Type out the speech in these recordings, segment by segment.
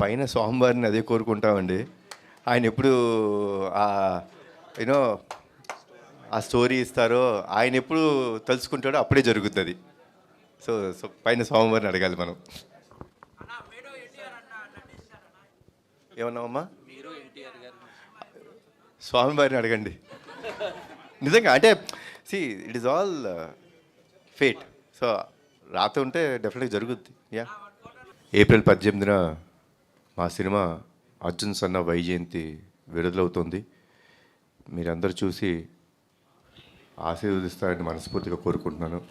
పైన స్వామివారిని అదే కోరుకుంటామండి. ఆయన ఎప్పుడు యూనో ఆ స్టోరీ ఇస్తారో ఆయన ఎప్పుడు తలుచుకుంటాడో అప్పుడే జరుగుతుంది. సో సో పైన స్వామివారిని అడగాలి మనం. ఏమన్నామమ్మా స్వామివారిని అడగండి. నిజంగా అంటే see it is all fate so రాత ఉంటే డెఫినెట్గా జరుగుద్ది. యా ఏప్రిల్ పద్దెనిమిదిన మా సినిమా అర్జున్ సన్న వైజయంతి విడుదలవుతుంది. మీరందరూ చూసి ఆశీర్వదిస్తారని మనస్ఫూర్తిగా కోరుకుంటున్నాను.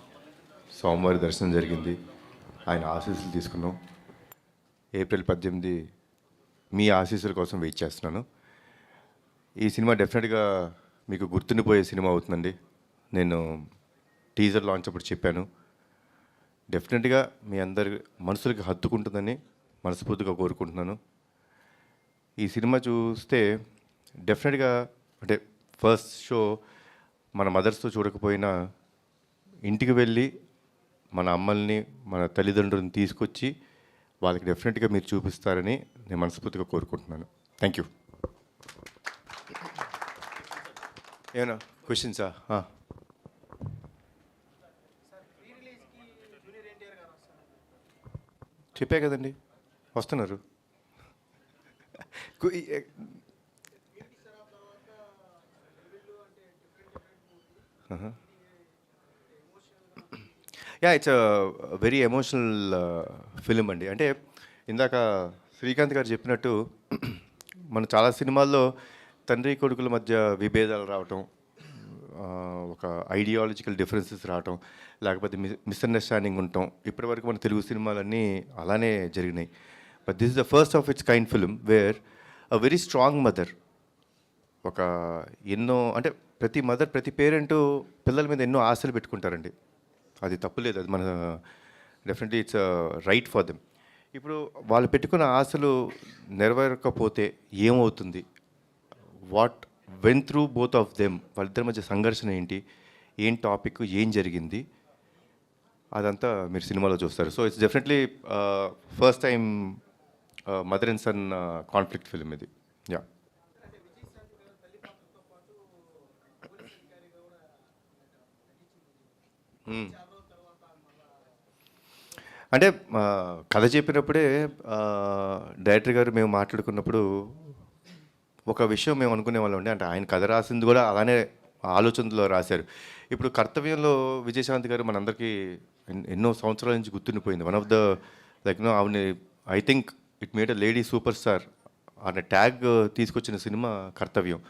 సోమవారి దర్శనం జరిగింది. ఆయన ఆశీస్సులు తీసుకున్నాం. ఏప్రిల్ పద్దెనిమిది మీ ఆశీస్సుల కోసం వెయిట్ చేస్తున్నాను. ఈ సినిమా డెఫినెట్గా మీకు గుర్తుండిపోయే సినిమా అవుతుందండి. నేను టీజర్ లాంచ్ అప్పుడు చెప్పాను. డెఫినెట్గా మీ అందరి మనసులకి హత్తుకుంటుందని మనస్ఫూర్తిగా కోరుకుంటున్నాను. ఈ సినిమా చూస్తే డెఫినెట్గా అంటే ఫస్ట్ షో మన మదర్స్తో చూడకపోయినా ఇంటికి వెళ్ళి మన అమ్మల్ని మన తల్లిదండ్రులను తీసుకొచ్చి వాళ్ళకి డెఫినెట్గా మీరు చూపిస్తారని నేను మనస్ఫూర్తిగా కోరుకుంటున్నాను. Thank you. ఏమన్నా క్వశ్చన్సా చెప్పే కదండి. వస్తున్నారు. కు- yeah it's very emotional film అండి. అంటే ఇందాక శ్రీకాంత్ గారు చెప్పినట్టు మన చాలా సినిమాల్లో తండ్రి కొడుకుల మధ్య విభేదాలు రావటం ఒక ఐడియాలజికల్ డిఫరెన్సెస్ రావటం లేకపోతే మిస్ మిస్అండర్స్టాండింగ్ ఉండటం ఇప్పటి వరకు మన తెలుగు సినిమాలన్నీ అలానే జరిగినాయి. But this is the first of its kind film where a very strong mother ఒక ఎన్నో అంటే ప్రతి మదర్ ప్రతి పేరెంట్ పిల్లల మీద ఎన్నో ఆశలు పెట్టుకుంటారండి. అది తప్పులేదు అది మన definitely it's right for them ఇప్పుడు వాళ్ళు పెట్టుకున్న ఆశలు నెరవేరకపోతే ఏమవుతుంది? What when through both of them వాళ్ళిద్దరి మధ్య సంఘర్షణ ఏంటి? ఏం టాపిక్? ఏం జరిగింది? అదంతా మీరు సినిమాలో చూస్తారు. So it's definitely first time mother and son conflict film ఇది. Yeah hmm. అంటే uh, కథ చెప్పినప్పుడే uh, డైరెక్టర్ గారు మేము మాట్లాడుకున్నప్పుడు ఒక విషయం మేము అనుకునే వాళ్ళం అంటే ఆయన కథ రాసింది కూడా అలానే ఆలోచనలో రాశారు. ఇప్పుడు కర్తవ్యంలో విజయశాంతి గారు మనందరికీ ఎన్నో సంవత్సరాల నుంచి గుర్తుండిపోయింది. One of the like no ఆవిడ I think it made a lady super star అనే ట్యాగ్ తీసుకొచ్చిన సినిమా కర్తవ్యం.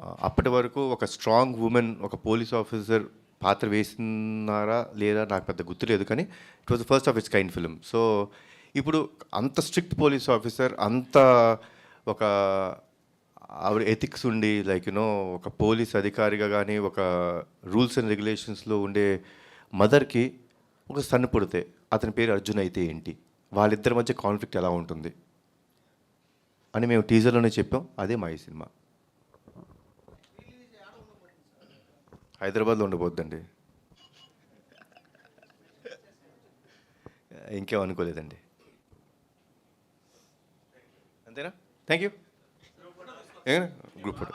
అప్పటి వరకు ఒక స్ట్రాంగ్ ఉమెన్ ఒక పోలీస్ ఆఫీసర్ పాత్ర వేసినారా లేదా నాకు పెద్ద గుర్తులేదు కానీ it was first of its kind film so ఇప్పుడు అంత స్ట్రిక్ట్ పోలీస్ ఆఫీసర్ అంత ఒక ఆవిడ ఎథిక్స్ ఉండి లైక్ యునో ఒక పోలీస్ అధికారిగా కానీ ఒక రూల్స్ అండ్ రెగ్యులేషన్స్లో ఉండే మదర్కి ఒక సన్ను పుడితే అతని పేరు అర్జున్ అయితే ఏంటి? వాళ్ళిద్దరి మధ్య కాన్ఫ్లిక్ట్ ఎలా ఉంటుంది? అని మేము టీజర్లోనే చెప్పాం. అదే మా ఈ సినిమా. హైదరాబాద్లో ఉండబోద్దండి. ఇంకేం అనుకోలేదండి. అంతేనా? Thank you group photo